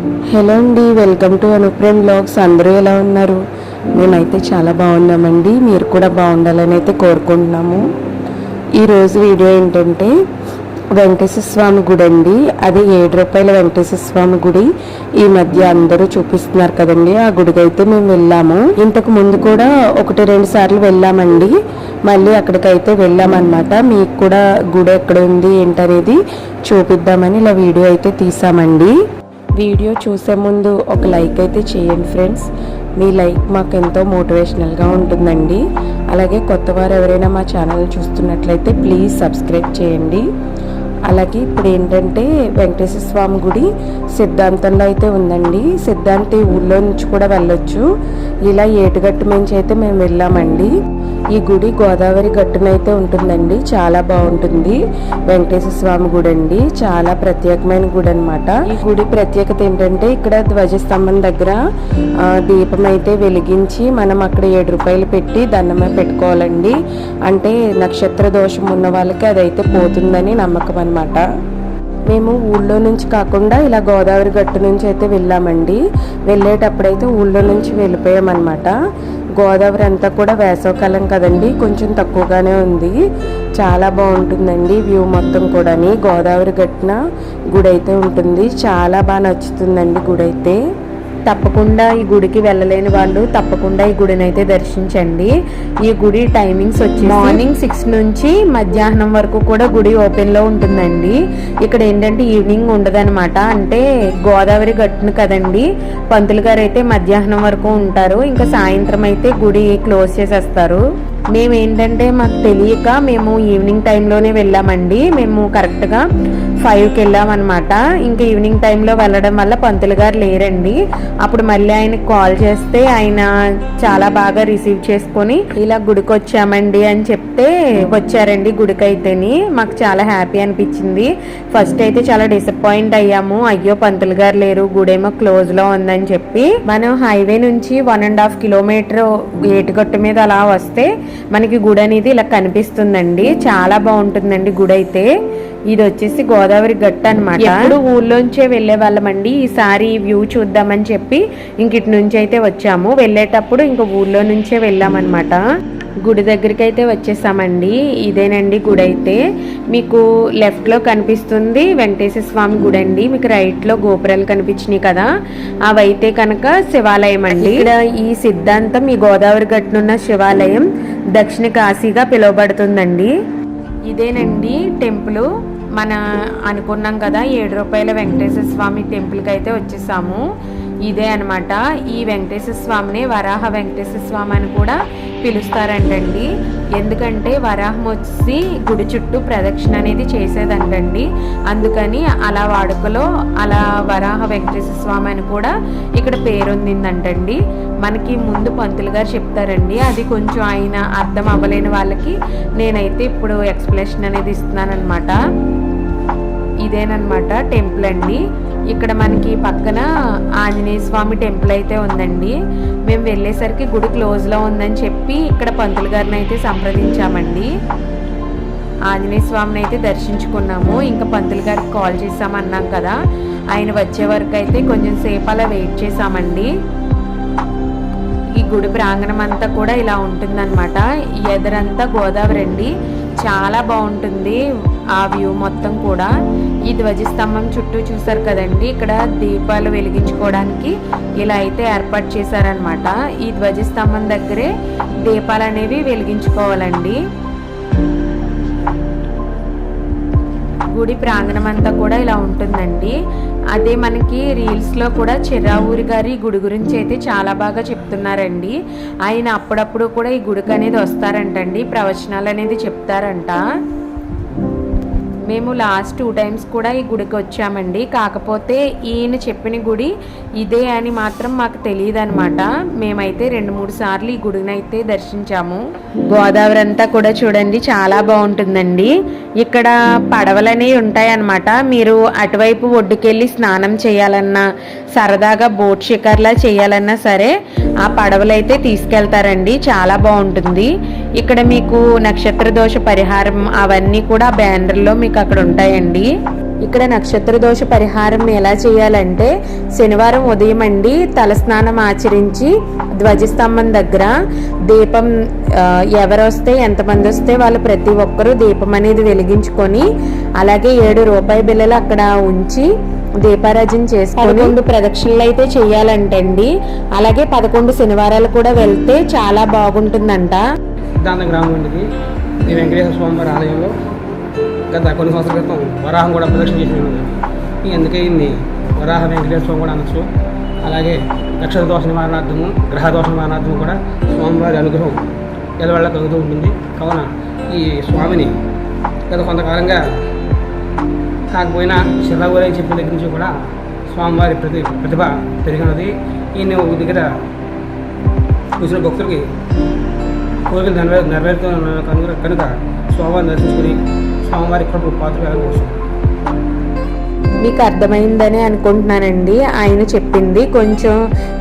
Hello అండి welcome to Anuprem blogs అందరూ ఎలా ఉన్నారు? మేమైతే చాలా బాగున్నామండి. మీరు కూడా బాగుండాలని అయితే కోరుకుంటున్నాము. ఈరోజు వీడియో ఏంటంటే వెంకటేశ్వర స్వామి గుడి అండి. అది ఏడు రూపాయల వెంకటేశ్వర స్వామి గుడి. ఈ మధ్య అందరూ చూపిస్తున్నారు కదండి ఆ గుడికి అయితే మేము వెళ్ళాము. ఇంతకు ముందు కూడా ఒకటి రెండు సార్లు వెళ్ళామండి. మళ్ళీ అక్కడికైతే వెళ్ళామన్నమాట. మీకు కూడా గుడి ఎక్కడ ఉంది ఏంటనేది చూపిద్దామని ఇలా వీడియో అయితే తీసామండి. వీడియో చూసే ముందు ఒక లైక్ అయితే చేయండి ఫ్రెండ్స్. మీ లైక్ మాకు ఎంతో మోటివేషనల్గా ఉంటుందండి. అలాగే కొత్త వారు ఎవరైనా మా ఛానల్ చూస్తున్నట్లయితే ప్లీజ్ సబ్స్క్రైబ్ చేయండి. అలాగే ఇప్పుడు ఏంటంటే వెంకటేశ్వర స్వామి గుడి సిద్ధాంతంలో అయితే ఉందండి. సిద్ధాంతి ఊళ్ళో నుంచి కూడా వెళ్ళొచ్చు. ఇలా ఏటుగట్టు నుంచి అయితే మేము వెళ్ళామండి. ఈ గుడి గోదావరి గట్టునైతే ఉంటుందండి. చాలా బాగుంటుంది. వెంకటేశ్వర స్వామి గుడి అండి. చాలా ప్రత్యేకమైన గుడి అనమాట ఈ గుడి ప్రత్యేకత ఏంటంటే ఇక్కడ ధ్వజస్తంభం దగ్గర దీపం అయితే వెలిగించి మనం అక్కడ ఏడు రూపాయలు పెట్టి దండమే పెట్టుకోవాలండి. అంటే నక్షత్ర దోషం ఉన్న వాళ్ళకి అదైతే పోతుందని నమ్మకం అనమాట మేము ఊళ్ళో నుంచి కాకుండా ఇలా గోదావరి గట్టు నుంచి అయితే వెళ్ళామండి. వెళ్ళేటప్పుడైతే ఊళ్ళో నుంచి వెళ్ళిపోయామన్నమాట. గోదావరి అంతా కూడా వేసవకాలం కదండి. కొంచెం తక్కువగానే ఉంది. చాలా బాగుంటుందండి వ్యూ మొత్తం కూడాని. గోదావరి గట్టిన గుడి అయితే ఉంటుంది. చాలా బాగా నచ్చుతుందండి గుడి అయితే తప్పకుండా ఈ గుడికి వెళ్ళలేని వాళ్ళు తప్పకుండా ఈ గుడిని అయితే దర్శించండి. ఈ గుడి టైమింగ్స్ వచ్చి మార్నింగ్ సిక్స్ నుంచి మధ్యాహ్నం వరకు కూడా గుడి ఓపెన్లో ఉంటుందండి. ఇక్కడ ఏంటంటే ఈవినింగ్ ఉండదన్నమాట. అంటే గోదావరి గట్టును కదండి. పంతులు గారు అయితే మధ్యాహ్నం వరకు ఉంటారు. ఇంకా సాయంత్రం అయితే గుడి క్లోజ్ చేసేస్తారు. మేము ఏంటంటే మాకు తెలియక మేము ఈవినింగ్ టైంలోనే వెళ్ళామండి. మేము కరెక్ట్గా ఫైవ్కి వెళ్ళామన్నమాట ఇంకా ఈవినింగ్ టైంలో వెళ్ళడం వల్ల పంతులు గారు లేరండి. అప్పుడు మళ్ళీ ఆయనకి కాల్ చేస్తే ఆయన చాలా బాగా రిసీవ్ చేసుకొని ఇలా గుడికి వచ్చామండి అని చెప్తే వచ్చారండి గుడికి అయితేని మాకు చాలా హ్యాపీ అనిపించింది. ఫస్ట్ అయితే చాలా డిసప్పాయింట్ అయ్యాము. అయ్యో పంతులు గారు లేరు. గుడేమో క్లోజ్లో ఉందని చెప్పి మనం హైవే నుంచి వన్ అండ్ హాఫ్ కిలోమీటర్ ఏటుగట్టు మీద అలా వస్తే మనకి గుడి అనేది ఇలా కనిపిస్తుందండి. చాలా బాగుంటుందండి గుడి అయితే ఇది వచ్చేసి గోదావరి గట్టు అనమాట ఎప్పుడు ఊర్లోంచే వెళ్ళే వాళ్ళమండి. ఈసారి వ్యూ చూద్దామని చెప్పి ఇంక ఇటు నుంచి అయితే వచ్చాము. వెళ్ళేటప్పుడు ఇంక ఊర్లో నుంచే వెళ్ళామన్నమాట. గుడి దగ్గరికి అయితే వచ్చేసామండి. ఇదేనండి గుడి అయితే మీకు లెఫ్ట్లో కనిపిస్తుంది వెంకటేశ్వర స్వామి గుడి అండి మీకు రైట్లో గోపురాలు కనిపించినాయి కదా. అవైతే కనుక శివాలయం అండి. ఇక్కడ ఈ సిద్ధాంతం ఈ గోదావరి గట్టునున్న శివాలయం దక్షిణ కాశీగా పిలువబడుతుందండి. ఇదేనండి టెంపుల్. మన అనుకున్నాం కదా ఏడు రూపాయల వెంకటేశ్వర స్వామి టెంపుల్కి అయితే వచ్చేసాము. ఇదే అనమాట ఈ వెంకటేశ్వర స్వామిని వరాహ వెంకటేశ్వర స్వామి అని కూడా పిలుస్తారంటండి. ఎందుకంటే వరాహం వచ్చి గుడి చుట్టూ ప్రదక్షిణ అనేది చేసేదంటండి. అందుకని అలా వాడుకలో అలా వరాహ వెంకటేశ్వర స్వామి అని కూడా ఇక్కడ పేరొందిందంటండి. మనకి ముందు పంతులు గారు చెప్తారండి అది కొంచెం ఆయన అర్థం అవ్వలేని వాళ్ళకి నేనైతే ఇప్పుడు ఎక్స్ప్లెనేషన్ అనేది ఇస్తున్నాను అనమాట ఇదేనమాట టెంపుల్ అండి. ఇక్కడ మనకి పక్కన ఆంజనేయ స్వామి టెంపుల్ అయితే ఉందండి. మేము వెళ్ళేసరికి గుడి క్లోజ్లో ఉందని చెప్పి ఇక్కడ పంతులు గారిని అయితే సంప్రదించామండి. ఆంజనేయ స్వామిని అయితే దర్శించుకున్నాము. ఇంకా పంతులు గారికి కాల్ చేసామన్నాం కదా. ఆయన వచ్చే వరకు అయితే కొంచెం సేపు అలా వెయిట్ చేసామండి ఈ గుడి ప్రాంగణం అంతా కూడా ఇలా ఉంటుందన్నమాట. ఎదరంతా గోదావరి అండి. చాలా బాగుంటుంది ఆ వ్యూ మొత్తం కూడా. ఈ ధ్వజస్తంభం చుట్టూ చూసారు కదండి. ఇక్కడ దీపాలు వెలిగించుకోవడానికి ఇలా అయితే ఏర్పాటు చేశారనమాట ఈ ధ్వజస్తంభం దగ్గరే దీపాలు అనేవి వెలిగించుకోవాలండి. గుడి ప్రాంగణం అంతా కూడా ఇలా ఉంటుందండి. అదే మనకి రీల్స్లో కూడా చిరావూరి గారి గుడి గురించి అయితే చాలా బాగా చెప్తున్నారండి. ఆయన అప్పుడప్పుడు కూడా ఈ గుడికి అనేది వస్తారంటండి. ప్రవచనాలు అనేది చెప్తారంట. మేము లాస్ట్ టూ టైమ్స్ కూడా ఈ గుడికి వచ్చామండి. కాకపోతే ఈయన చెప్పిన గుడి ఇదే అని మాత్రం మాకు తెలియదు అనమాట మేమైతే రెండు మూడు సార్లు ఈ గుడిని అయితే దర్శించాము. గోదావరి అంతా కూడా చూడండి చాలా బాగుంటుందండి. ఇక్కడ పడవలనేవి ఉంటాయన్నమాట. మీరు అటువైపు ఒడ్డుకెళ్ళి స్నానం చేయాలన్నా సరదాగా బోట్ షికార్లా చేయాలన్నా సరే ఆ పడవలైతే తీసుకెళ్తారండి. చాలా బాగుంటుంది. ఇక్కడ మీకు నక్షత్ర దోష పరిహారం అవన్నీ కూడా బ్యానర్లో మీకు అక్కడ ఉంటాయండి ఇక్కడ నక్షత్ర దోష పరిహారం ఎలా చేయాలంటే శనివారం ఉదయం అండి తలస్నానం ఆచరించి ధ్వజస్తంభం దగ్గర దీపం ఆ, ఎవరు వస్తే ఎంతమంది వస్తే వాళ్ళు ప్రతి ఒక్కరూ దీపం అనేది వెలిగించుకొని అలాగే ఏడు రూపాయి బిళ్ళలు అక్కడ ఉంచి దీపారాజన చేసుకొని పదకొండు ప్రదక్షిణలు అయితే చేయాలంటండి. అలాగే పదకొండు శనివారాలు కూడా వెళ్తే చాలా బాగుంటుందంట. గ్రామం వెంకటేశ్వర స్వామి ఆలయంలో గత కొన్ని సంవత్సరాల క్రితం వరాహం కూడా ప్రదర్శన చేసి ఉన్నది ఈ వరాహ వెంకటేశ్వర స్వామి కూడా అనొచ్చు. అలాగే నక్షత్ర దోష నివారణార్థము గ్రహ దోష నివారణార్థము కూడా స్వామివారి అనుగ్రహం ఎలవెళ్ళ కలుగుతూ ఉంటుంది. కావున ఈ స్వామిని గత కొంతకాలంగా కాకపోయినా శిలాగురై చెప్పిన దగ్గర నుంచి కూడా స్వామివారి ప్రతి ప్రతిభ పెరిగినది. ఈయన దగ్గర కూర్చున్న భక్తులకి కోరికలు నెరవేరు నెరవేరుతున్న కనుక కనుక స్వామివారిని దర్శించుకుని స్వామివారి కృప పాత్ర వెళ్ళవచ్చు మీకు అర్థమైందని అనుకుంటున్నానండి. ఆయన చెప్పింది కొంచెం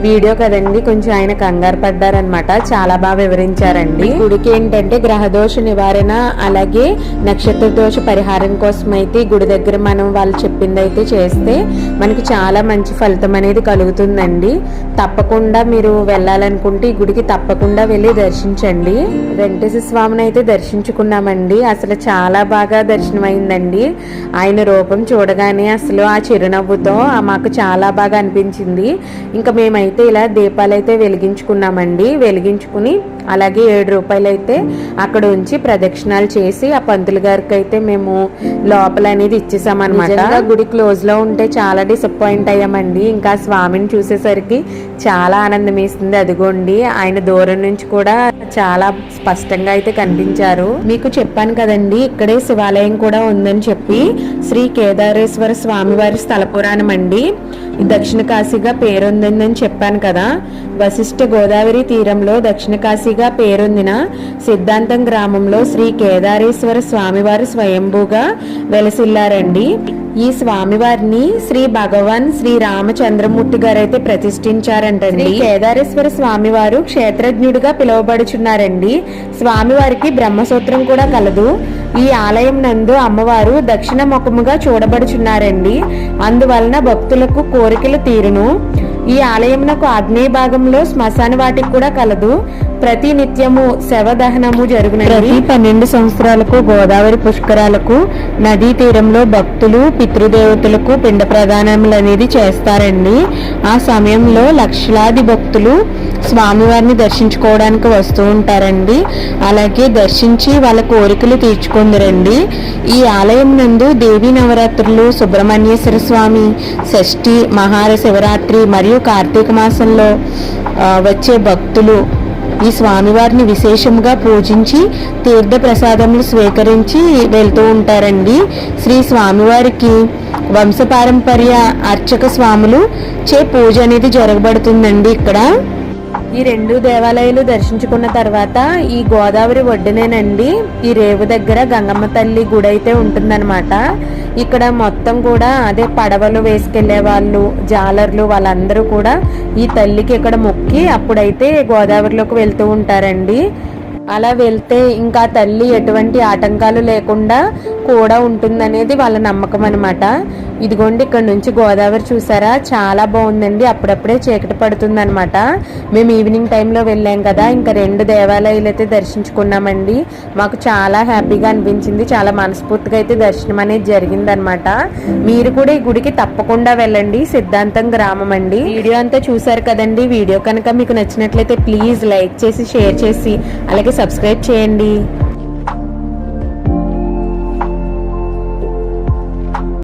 వీడియో కదండి కొంచెం ఆయన కంగారు పడ్డారనమాట చాలా బాగా వివరించారండి. గుడికి ఏంటంటే గ్రహదోష నివారణ అలాగే నక్షత్ర దోష పరిహారం కోసం అయితే ఈ గుడి దగ్గర మనం వాళ్ళు చెప్పింది అయితే చేస్తే మనకి చాలా మంచి ఫలితం అనేది కలుగుతుందండి. తప్పకుండా మీరు వెళ్ళాలనుకుంటే ఈ గుడికి తప్పకుండా వెళ్ళి దర్శించండి. వెంకటేశ్వర స్వామిని అయితే దర్శించుకున్నామండి. అసలు చాలా బాగా దర్శనమైందండి. ఆయన రూపం చూడగానే అసలు ఆ చిరునవ్వుతో మాకు చాలా బాగా అనిపించింది. ఇంకా మేమైతే ఇలా దీపాలు అయితే వెలిగించుకున్నామండి. వెలిగించుకుని అలాగే ఏడు రూపాయలు అయితే అక్కడ ఉంచి ప్రదక్షిణాలు చేసి ఆ పంతులు గారికి అయితే మేము లోపల అనేది ఇచ్చేసామన్నమాట గుడి క్లోజ్లో ఉంటే చాలా డిసప్పాయింట్ అయ్యామండి. ఇంకా స్వామిని చూసేసరికి చాలా ఆనందం వేస్తుంది అదిగోండి ఆయన దూరం నుంచి కూడా చాలా స్పష్టంగా అయితే కనిపించారు. మీకు చెప్పాను కదండి ఇక్కడే శివాలయం కూడా ఉందని చెప్పి శ్రీ కేదారేశ్వర స్వామివారి స్థల పురాణం అండి. దక్షిణ కాశీగా పేరొందిందని చెప్పాను కదా. వశిష్ఠ గోదావరి తీరంలో దక్షిణ కాశీగా పేరొందిన సిద్ధాంతం గ్రామంలో శ్రీ కేదారేశ్వర స్వామివారు స్వయంభూగా వెలసిల్లారండి. ఈ స్వామివారిని శ్రీ భగవాన్ శ్రీ రామచంద్రమూర్తి గారు అయితే ప్రతిష్ఠించారంటండి కేదారేశ్వర స్వామివారు క్షేత్రజ్ఞుడిగా పిలువబడుచున్నారండి. స్వామివారికి బ్రహ్మసూత్రం కూడా కలదు. ఈ ఆలయం నందు అమ్మవారు దక్షిణ ముఖముగా చూడబడుచున్నారండి. అందువలన భక్తులకు కోరికలు తీరును. ఈ ఆలయంనకు ఆగ్నేయ భాగంలో శ్మశాన వాటికి కూడా కలదు. ప్రతి నిత్యము శవ దహనము ప్రతి పన్నెండు సంవత్సరాలకు గోదావరి పుష్కరాలకు నదీ తీరంలో భక్తులు పితృదేవతలకు పిండ ప్రదానములు అనేది చేస్తారండి. ఆ సమయంలో లక్షలాది భక్తులు స్వామివారిని దర్శించుకోవడానికి వస్తూ ఉంటారండి. అలాగే దర్శించి వాళ్ళ కోరికలు తీర్చుకుందరండి. ఈ ఆలయం నందు దేవీ నవరాత్రులు సుబ్రహ్మణ్యేశ్వర స్వామి షష్ఠి మహార శివరాత్రి మరియు కార్తీక మాసంలో వచ్చే భక్తులు ఈ స్వామివారిని విశేషంగా పూజించి తీర్థ ప్రసాదములు స్వీకరించి వెళ్తూ ఉంటారండి. శ్రీ స్వామివారికి వంశపారంపర్య అర్చక స్వాములు చే పూజ అనేది జరగబడుతుందండి ఇక్కడ. ఈ రెండు దేవాలయాలు దర్శించుకున్న తర్వాత ఈ గోదావరి ఒడ్డునేనండి. ఈ రేవు దగ్గర గంగమ్మ తల్లి గుడి అయితే ఉంటుందన్నమాట. ఇక్కడ మొత్తం కూడా అదే పడవలు వేసుకెళ్ళే వాళ్ళు జాలర్లు వాళ్ళందరూ కూడా ఈ తల్లికి ఇక్కడ మొక్కి అప్పుడైతే గోదావరిలోకి వెళ్తూ ఉంటారండి. అలా వెళ్తే ఇంకా తల్లి ఎటువంటి ఆటంకాలు లేకుండా కూడా ఉంటుందనేది వాళ్ళ నమ్మకం అనమాట ఇదిగోండి ఇక్కడ నుంచి గోదావరి చూసారా? చాలా బాగుందండి. అప్పుడప్పుడే చీకటి పడుతుందనమాట మేము ఈవినింగ్ టైంలో వెళ్ళాం కదా. ఇంకా రెండు దేవాలయాలు అయితే దర్శించుకున్నామండి. మాకు చాలా హ్యాపీగా అనిపించింది. చాలా మనస్ఫూర్తిగా అయితే దర్శనం అనేది జరిగిందనమాట మీరు కూడా ఈ గుడికి తప్పకుండా వెళ్ళండి. సిద్ధాంతం గ్రామం అండి. వీడియో అంతా చూసారు కదండి. వీడియో కనుక మీకు నచ్చినట్లయితే ప్లీజ్ లైక్ చేసి షేర్ చేసి అలాగే సబ్స్క్రైబ్ చేయండి.